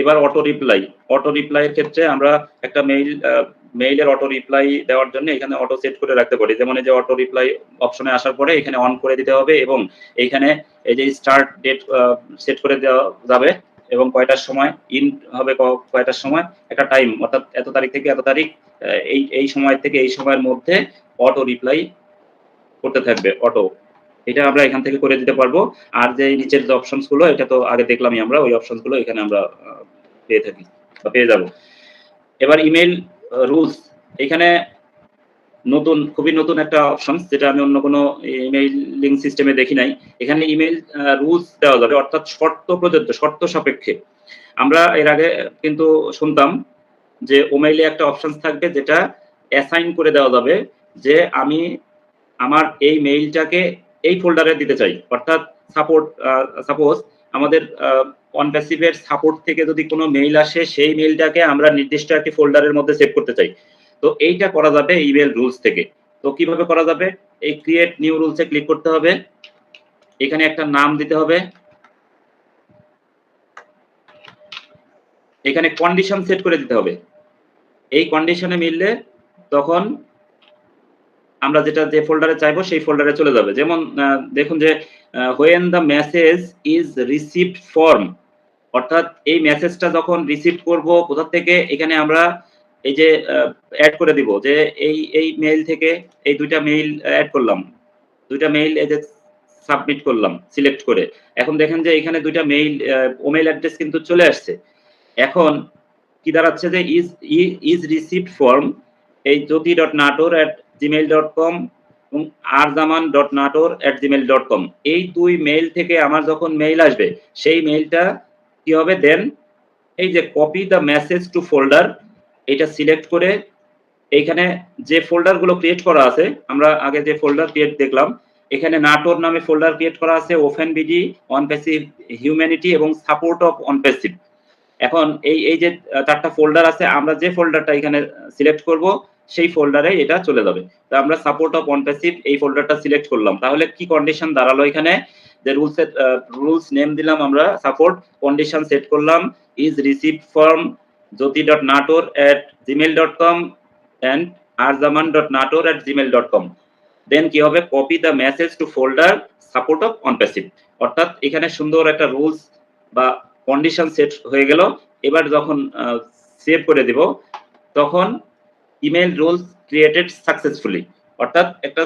এবার auto reply auto রিপ্লাইয়ের ক্ষেত্রে আমরা একটা মেইল মেইলের অটো রিপ্লাই দেওয়ার জন্য এখানে অটো সেট করে রাখতে পারি। যেমন এই যে অটো রিপ্লাই অপশনে আসার পরে এখানে অন করে দিতে হবে এবং এইখানে এই যে স্টার্ট ডেট সেট করে দেওয়া যাবে এবং কয়টার সময় ইন হবে কয়টার সময়, একটা টাইম অর্থাৎ এত তারিখ থেকে এত তারিখ এই এই সময় থেকে এই সময়ের মধ্যে অটো রিপ্লাই করতে থাকবে অটো এটা আমরা এখান থেকে করে দিতে পারব। আর যে নিচের যে অপশনসগুলো, এটা তো আগে দেখলামই আমরা, ওই অপশনসগুলো এখানে আমরা পেয়ে থাকি বা পেয়ে যাব। এবার ইমেল রুলস এখানে নতুন, খুবই নতুন একটা অপশন যেটা আমি অন্য কোনো ইমেইল সিস্টেমে দেখি নাই। এখানে ইমেইল রুলস দেওয়া যাবে, অর্থাৎ শর্ত প্রযোজ্য, শর্ত সাপেক্ষে। আমরা এর আগে কিন্তু শুনতাম যে ওমেইলে একটা অপশন থাকবে, যেটা অ্যাসাইন করে দেওয়া যাবে যে আমি আমার এই মেইলটাকে এই ফোল্ডারে দিতে চাই। অর্থাৎ সাপোর্ট সাপোজ আমাদের অন প্যাসিভের সাপোর্ট থেকে যদি কোনো মেইল আসে, সেই মেইলটাকে আমরা নির্দিষ্ট একটি ফোল্ডারের মধ্যে সেভ করতে চাই। তো এইটা করা যাবে ইমেল রুলস থেকে। তো কীভাবে করা যাবে? এই ক্রিয়েট নিউ রুলসে ক্লিক করতে হবে। এখানে একটা নাম দিতে হবে। এখানে কন্ডিশন সেট করে দিতে হবে। এই কন্ডিশনে মিললে তখন আমরা যেটা যে ফোল্ডারে চাইব সেই ফোল্ডারে চলে যাবে। যেমন দেখুন যে when the message is received form অর্থাৎ এই মেসেজটা যখন রিসিভ করব, কোথা থেকে? এখানে আমরা এই যে অ্যাড করে দিব যে, এই এই মেইল থেকে এই দুইটা মেইল অ্যাড করলাম। দুইটা মেইল এই যে সাবমিট করলাম সিলেক্ট করে। এখন দেখেন যে, এখানে দুইটা মেইল ওমেইল অ্যাড্রেস কিন্তু চলে আসছে। এখন কি দাঁড়াচ্ছে যে ইজ ইজ রিসিভড ফর্ম এই Jyoti dot Natore at Gmail dot com এবং Arzaman dot Natore at Gmail dot com এই দুই মেইল থেকে আমার যখন মেইল আসবে, সেই মেইলটা কি হবে? দেন এই যে copy the message to folder এটা সিলেক্ট করে এইখানে যে ফোল্ডারগুলো ক্রিয়েট করা আছে, আমরা আগে যে ফোল্ডার ক্রিয়েট দেখলাম, এখানে নাটোর নামে ফোল্ডার ক্রিয়েট করা আছে open BD on passive humanity এবং সাপোর্ট অফ অন প্যাসিভ এখন এই এই যে চারটা ফোল্ডার আছে, আমরা যে ফোল্ডারটা এখানে সিলেক্ট করব সেই ফোল্ডারে এটা চলে যাবে। তো আমরা সাপোর্ট অফ অন প্যাসিভ এই ফোল্ডারটা সিলেক্ট করলাম। তাহলে কি কন্ডিশন দাঁড়াল এখানে? যে রুলস রুলস নেম দিলাম আমরা সাপোর্ট কন্ডিশন সেট করলাম is receive form Jyoti dot Natore at Gmail dot com and Arzaman dot Natore at Gmail dot com then কি হবে? Copy the message to folder support of on passive অর্থাৎ এখানে সুন্দর একটা rules বা condition set হয়ে গেল। এবার যখন সেভ করে দিব, তখন ইমেল রুলস ক্রিয়েটেড সাকসেসফুলি। অর্থাৎ একটা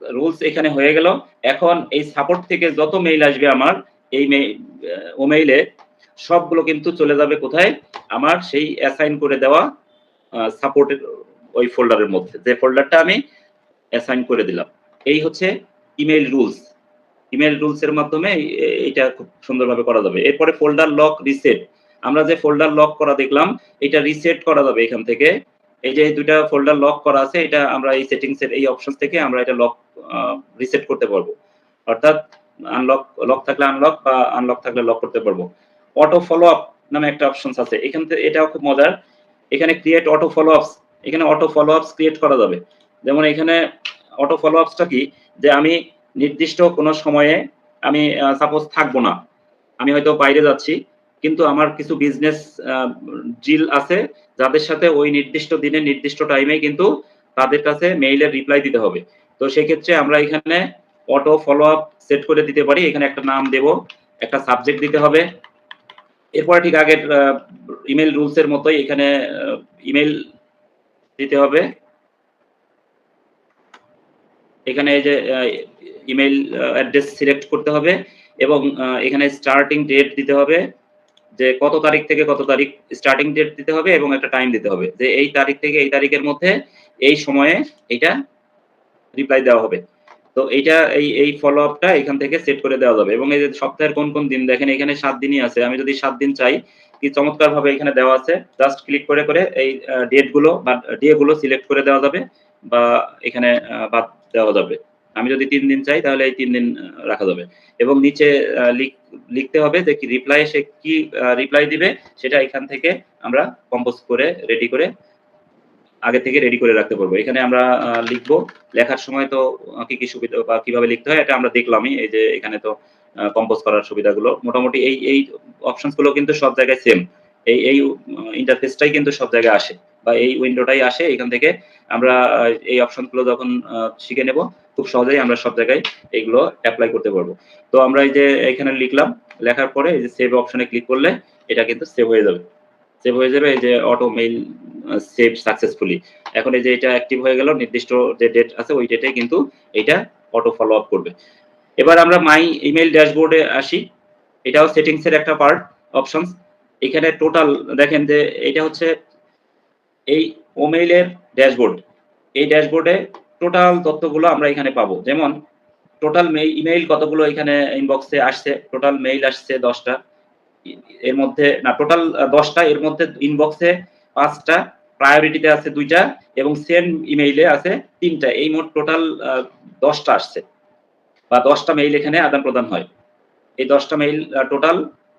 রুলস এখানে হয়ে গেল, এখন এই সাপোর্ট থেকে যত মেইল আসবে আমার, এই ও মেইলে সবগুলো কিন্তু চলে যাবে কোথায়? আমার সেই অ্যাসাইন করে দেওয়া সাপোর্টের ওই ফোল্ডারের মধ্যে। যে ফোল্ডারটা আমি অ্যাসাইন করে দিলাম। এই হচ্ছে ইমেল রুলস। ইমেল রুলস এর মাধ্যমে এইটা খুব সুন্দরভাবে করা যাবে। এরপরে ফোল্ডার লক রিসেট আমরা যে ফোল্ডার লক করা দেখলাম, এটা রিসেট করা যাবে এখান থেকে। এই যে দুইটা ফোল্ডার লক করা আছে, এটা আমরা এই সেটিংস এর এই অপশন থেকে আমরা এটা লক রিসেট করতে পারব। অর্থাৎ আনলক লক থাকলে আনলক বা আনলক থাকলে লক করতে পারব। অটো ফলো আপ নামে একটা অপশন আছে। এখান থেকে এটাও খুব মজার। এখানে ক্রিয়েট অটো ফলো আপস এখানে অটো ফলো আপস ক্রিয়েট করা যাবে। যেমন এখানে অটো ফলো আপসটা কি? যে আমি নির্দিষ্ট কোনো সময়ে আমি সাপোজ থাকব না। আমি হয়তো বাইরে যাচ্ছি। কিন্তু আমার কিছু বিজনেস ডিল আছে যাদের সাথে ওই নির্দিষ্ট দিনে নির্দিষ্ট টাইমে কিন্তু তাদের কাছে মেইলের রিপ্লাই দিতে হবে। তো সেক্ষেত্রে আমরা এখানে অটো ফলো আপ সেট করে দিতে পারি। এখানে একটা নাম দেব, একটা সাবজেক্ট দিতে হবে। এরপরে ঠিক আগের ইমেল রুলস এর মতোই এখানে ইমেল দিতে হবে। এখানে এই যে ইমেল অ্যাড্রেস সিলেক্ট করতে হবে এবং এখানে স্টার্টিং ডেট দিতে হবে। যে কত তারিখ থেকে কত তারিখ স্টার্টিং ডেট দিতে হবে এবং একটা টাইম দিতে হবে। যে এই তারিখ থেকে এই তারিখের মধ্যে এই সময়ে এটা রিপ্লাই দেওয়া হবে। তো এইটা এই এই ফলো আপটা এখান থেকে সেট করে দেওয়া যাবে। এবং এই যে সপ্তাহের কোন কোন দিন? দেখেন এখানে সাত দিনই আছে। আমি যদি সাত দিন চাই, কি চমৎকার ভাবে এখানে দেওয়া আছে। জাস্ট ক্লিক করে করে এই ডেটগুলো বা ডে গুলো সিলেক্ট করে দেওয়া যাবে বা এখানে বাদ দেওয়া যাবে। আমি যদি তিন দিন চাই, তাহলে এই তিন দিন রাখা যাবে। এবং নিচে লিখতে হবে যে কি রিপ্লাই সে কি রিপ্লাই দিবে, সেটা এখান থেকে আমরা কম্পোজ করে রেডি করে, আগে থেকে রেডি করে রাখতে পারব। এখানে আমরা লিখব, লেখার সময় তো কি কি সুবিধা, বা কীভাবে লিখতে হয়, এটা আমরা দেখলামই, এই যে এখানে তো কম্পোজ করার সুবিধাগুলো। মোটামুটি এই এই অপশনসগুলো কিন্তু সব জায়গায় সেম এই এই ইন্টারফেসটাই কিন্তু সব জায়গায় আসে, বা এই উইন্ডোটাই আসে। এখান থেকে আমরা এই অপশনগুলো যখন শিখে নেব খুব সহজেই আমরা সব জায়গায় এইগুলো অ্যাপ্লাই করতে পারব। তো আমরা এই যে এখানে লিখলাম, লেখার পরে এই যে সেভ অপশনে ক্লিক করলে এটা কিন্তু সেভ হয়ে যাবে। সেভ হয়ে যাবে এই যে অটো মেইল সেভ সাকসেসফুলি এখন এই যে এটা অ্যাক্টিভ হয়ে গেল, নির্দিষ্ট যে ডেট আছে ওই ডেটে কিন্তু এটা অটো ফলো আপ করবে। এবার আমরা মাই ইমেল ড্যাশবোর্ডে আসি। এটাও সেটিংস এর একটা পার্ট অপশনস এখানে টোটাল দেখেন যে এটা হচ্ছে এই ওমেইলের ড্যাশবোর্ড এই ড্যাশবোর্ডে টোটাল তথ্যগুলো আমরা এখানে পাবো। যেমন টোটাল মেইল ইমেইল কতগুলো এখানে ইনবক্সে আসছে? টোটাল মেইল আসছে দশটা। এর মধ্যে, না টোটাল দশটা, এর মধ্যে ইনবক্সে পাঁচটা প্রায়োরিটিতে আছে দুইটা, এবং সেন্ড ইমেইলে আছে তিনটা। এই মোট টোটাল দশটা আসছে। বা দশটা মেইল এখানে আদান প্রদান হয়। এই দশটা মেইল টোটাল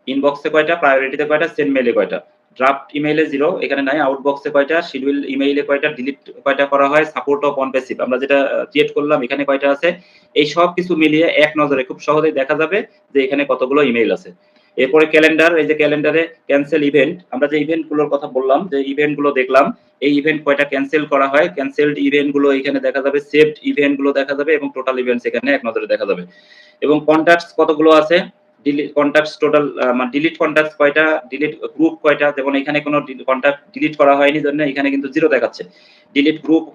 ইনবক্সে কয়টা? প্রায়োরিটিতে কয়টা? সেন্ড মেইলে কয়টা? ড্রাফট ইমেইলে জিরো এখানে নাই আউটবক্সে কয়টা শিডিউল ইমেইলে কয়টা ডিলিট কয়টা করা হয় সাপোর্ট অফ অন পেসিভ আমরা যেটা ক্রিয়েট করলাম, এখানে কয়টা আছে? এই সব কিছু মিলিয়ে এক নজরে খুব সহজেই দেখা যাবে যে এখানে কতগুলো ইমেইল আছে। এরপরে ক্যালেন্ডার এই যে ক্যালেন্ডারে ক্যান্সেল ইভেন্ট আমরা যে ইভেন্টগুলোর কথা বললাম, যে ইভেন্টগুলো দেখলাম, এই ইভেন্ট কয়টা ক্যান্সেল করা হয় ক্যান্সেলড ইভেন্টগুলো এখানে দেখা যাবে সেভড ইভেন্টগুলো দেখা যাবে এবং টোটাল ইভেন্টস এখানে এক নজরে দেখা যাবে। এবং কন্ট্যাক্টস কতগুলো আছে? ডিলিট কন্ট্যাক্টস টোটাল মানে ডিলিট কন্ট্যাক্টস কয়টা ডিলিট গ্রুপ কয়টা, যেমন এখানে কোনো কন্ট্যাক্ট ডিলিট করা হয়নি জন্য এখানে কিন্তু জিরো দেখাচ্ছে। ডিলিট গ্রুপ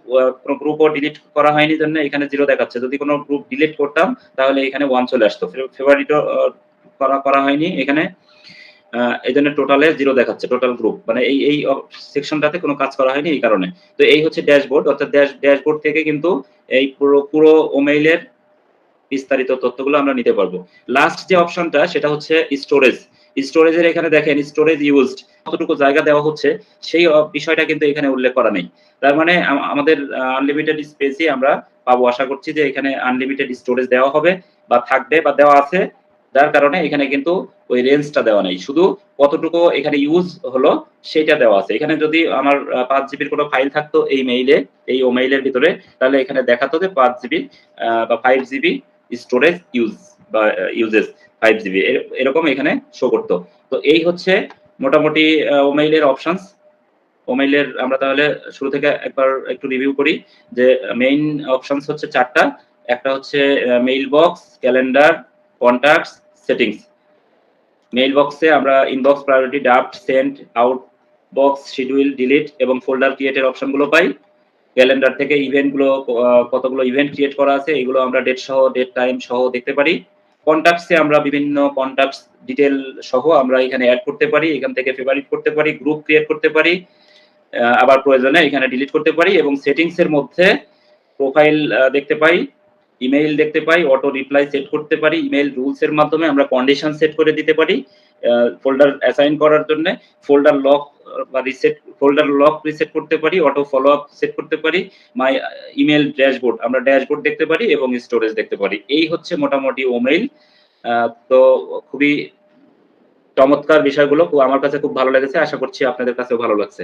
কোনো গ্রুপও ডিলিট করা হয়নি জন্য এখানে জিরো দেখাচ্ছে। যদি কোনো গ্রুপ ডিলিট করতাম, তাহলে এখানে ওয়ান চলে আসতো। ফেভারিটও করা করা হয়নি এখানে। এই জন্য টোটালে জিরো দেখাচ্ছে টোটাল গ্রুপ মানে এই এই সেকশনটাতে কোনো কাজ করা হয়নি এই কারণে। তো এই হচ্ছে ড্যাশবোর্ড অর্থাৎ ড্যাশবোর্ড থেকে কিন্তু এই পুরো পুরো ওমেইলের বিস্তারিত তথ্যগুলো আমরা নিতে পারব। লাস্ট যে অপশনটা সেটা হচ্ছে স্টোরেজ স্টোরেজের এখানে দেখেন স্টোরেজ ইউজড কতটুকু জায়গা দেওয়া হচ্ছে, সেই বিষয়টা কিন্তু এখানে উল্লেখ করা নেই। তার মানে আমাদের আনলিমিটেড স্পেসই আমরা পাবো। আশা করছি যে এখানে আনলিমিটেড স্টোরেজ দেওয়া হবে, বা থাকবে, বা দেওয়া আছে। যার কারণে এখানে কিন্তু ওই রেঞ্জটা দেওয়া নেই। শুধু কতটুকু এখানে ইউজ হলো, সেটা দেওয়া আছে। এখানে যদি আমার পাঁচ জিবির কোনো ফাইল থাকতো এই মেইলে এই ও মেইলের ভিতরে, তাহলে এখানে দেখাতো যে পাঁচ জিবি বা ফাইভ জিবি স্টোরেজ ইউজ বা ইউজেস ফাইভ জিবি এরকম এখানে শো করতো। তো এই হচ্ছে মোটামুটি ওমেইলের অপশনস ওমেইলের আমরা তাহলে শুরু থেকে একবার একটু রিভিউ করি যে মেইন অপশনস হচ্ছে চারটা। একটা হচ্ছে mail box calendar contacts settings mail বক্সে আমরা inbox priority draft send out box schedule delete এবং ফোল্ডার ক্রিয়েটের অপশনগুলো পাই। ক্যালেন্ডার থেকে ইভেন্টগুলো কতগুলো ইভেন্ট ক্রিয়েট করা আছে, এগুলো আমরা ডেট সহ ডেট টাইম সহ দেখতে পারি। কন্ট্যাক্টসে আমরা বিভিন্ন কন্ট্যাক্টস ডিটেল সহ আমরা এখানে অ্যাড করতে পারি, এখান থেকে ফেভারিট করতে পারি গ্রুপ ক্রিয়েট করতে পারি আবার প্রয়োজনে এখানে ডিলিট করতে পারি এবং সেটিংস এর মধ্যে প্রোফাইল দেখতে পাই ইমেইল দেখতে পাই অটো রিপ্লাই সেট করতে পারি ইমেইল রুলস এর মাধ্যমে আমরা কন্ডিশন সেট করে দিতে পারি ফোল্ডার অ্যাসাইন করার জন্য ফোল্ডার লক বা রিসেট ফোল্ডার লক রিসেট করতে পারি অটো ফলো আপ সেট করতে পারি মাই ইমেল ড্যাশবোর্ড আমরা ড্যাশবোর্ড দেখতে পারি এবং স্টোরেজ দেখতে পারি। এই হচ্ছে মোটামুটি ওমেইল তো খুবই চমৎকার বিষয়গুলো। আমার কাছে খুব ভালো লেগেছে। আশা করছি আপনাদের কাছেও ভালো লাগছে।